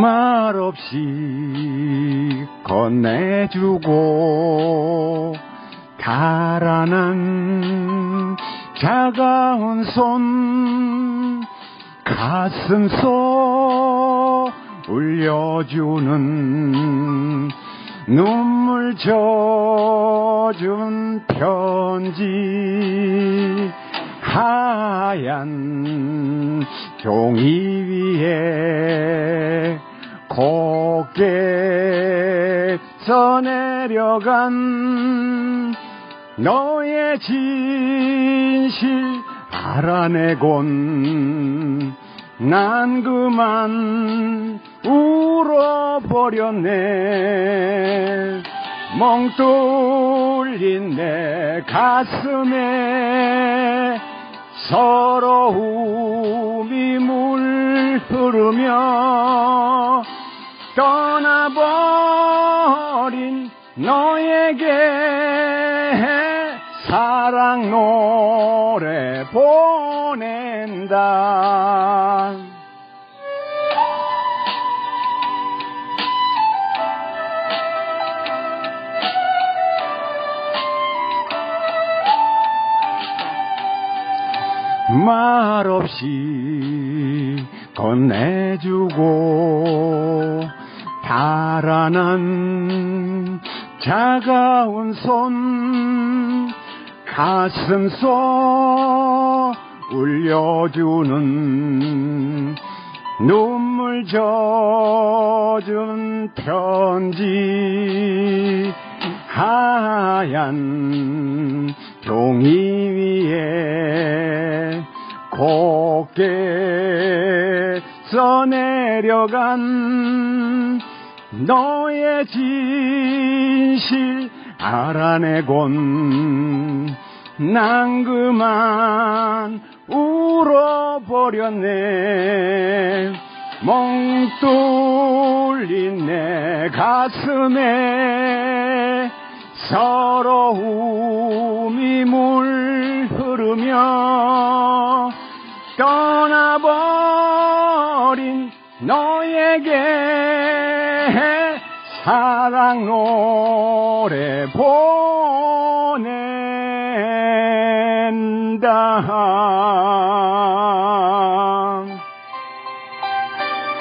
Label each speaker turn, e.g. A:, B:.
A: 말없이 건네주고 달아난 차가운 손 가슴 속 울려주는 눈물 젖은 편지 하얀 종이 위에 곱게 써내려간 너의 진실 알아내곤 난 그만 울어버렸네. 멍 뚫린 내 가슴에 서러움이 물 흐르며 떠나버린 너에게 사랑 노래 보낸다 말없이 건네주고 달아난 차가운 손 가슴 속 울려주는 눈물 젖은 편지 하얀 종이 곱게 써내려간 너의 진실 알아내곤 난 그만 울어버렸네. 멍 뚫린 내 가슴에 서러움이 물 흐르며 떠나버린 너에게 사랑 노래 보낸다